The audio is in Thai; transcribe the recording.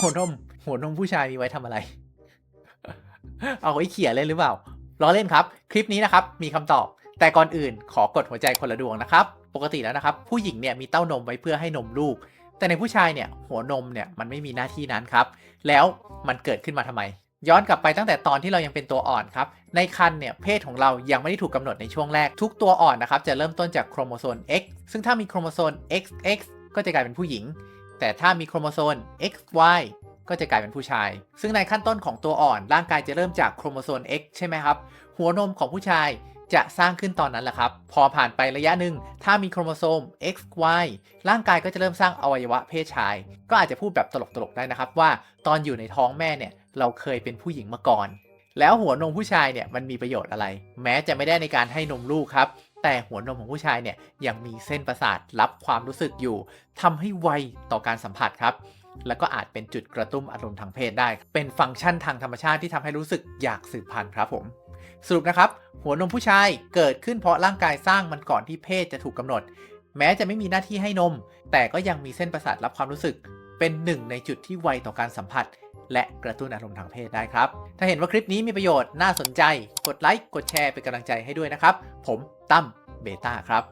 หัวนม หัวนมผู้ชายมีไว้ทำอะไร เอาไว้เขี่ยเล่นหรือเปล่าล้อเล่นครับ คลิปนี้นะครับ มีคำตอบ แต่ก่อนอื่นขอกดหัวใจคนละดวงนะครับ ปกติแล้วนะครับ ผู้หญิงเนี่ยมีเต้านมไว้เพื่อให้นมลูก แต่ในผู้ชายเนี่ย หัวนมเนี่ยมันไม่มีหน้าที่นั้นครับ แล้วมันเกิดขึ้นมาทำไม ย้อนกลับไปตั้งแต่ตอนที่เรายังเป็นตัวอ่อนครับ ในครรภ์เนี่ยเพศของเรายังไม่ได้ถูกกำหนดในช่วงแรก ทุกตัวอ่อนนะครับจะเริ่มต้นจากโครโมโซม X ซึ่งถ้ามีโครโมโซม XX ก็จะกลายเป็นผู้หญิง แต่ถ้ามีโครโมโซม XY ก็จะกลายเป็นผู้ชาย ซึ่งในขั้นต้นของตัวอ่อนร่างกายจะเริ่มจากโครโมโซม X ใช่ไหมครับ หัวนมของผู้ชายจะสร้างขึ้นตอนนั้นแหละครับ พอผ่านไประยะหนึ่ง ถ้ามีโครโมโซม XY ร่างกายก็จะเริ่มสร้างอวัยวะเพศชาย ก็อาจจะพูดแบบตลกๆได้นะครับว่าตอนอยู่ในท้องแม่เนี่ยเราเคยเป็นผู้หญิงมาก่อน แล้วหัวนมผู้ชายเนี่ยมันมีประโยชน์อะไร แม้จะไม่ได้ในการให้นมลูกครับ แต่หัวนมของผู้ชายเนี่ยยังมีเส้นประสาทรับความรู้สึกอยู่ทำให้ไวต่อการสัมผัสครับ แล้วก็อาจเป็นจุดกระตุ้นอารมณ์ทางเพศได้ เป็นฟังก์ชันทางธรรมชาติที่ทำให้รู้สึกอยากสืบพันธุ์ครับผม สรุปนะครับ หัวนมผู้ชายเกิดขึ้นเพราะร่างกายสร้างมันก่อนที่เพศจะถูกกำหนด แม้จะไม่มีหน้าที่ให้นม แต่ก็ยังมีเส้นประสาทรับความรู้สึก เป็นหนึ่งในจุดที่ไวต่อการสัมผัส และกระตุ้นอารมณ์ทางเพศได้ครับ ถ้าเห็นว่าคลิปนี้มีประโยชน์น่าสนใจ กดไลค์ กดแชร์เป็นกำลังใจให้ด้วยนะครับ ผมตั้มเบต้าครับ